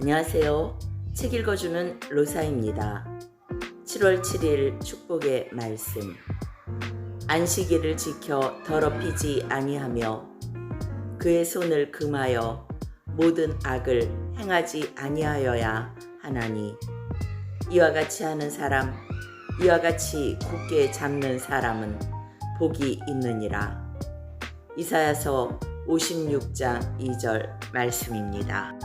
안녕하세요. 책 읽어주는 로사입니다. 7월 7일 축복의 말씀. 안식일을 지켜 더럽히지 아니하며 그의 손을 금하여 모든 악을 행하지 아니하여야 하나니 이와 같이 하는 사람 이와 같이 굳게 잡는 사람은 복이 있느니라. 이사야서 56장 2절 말씀입니다.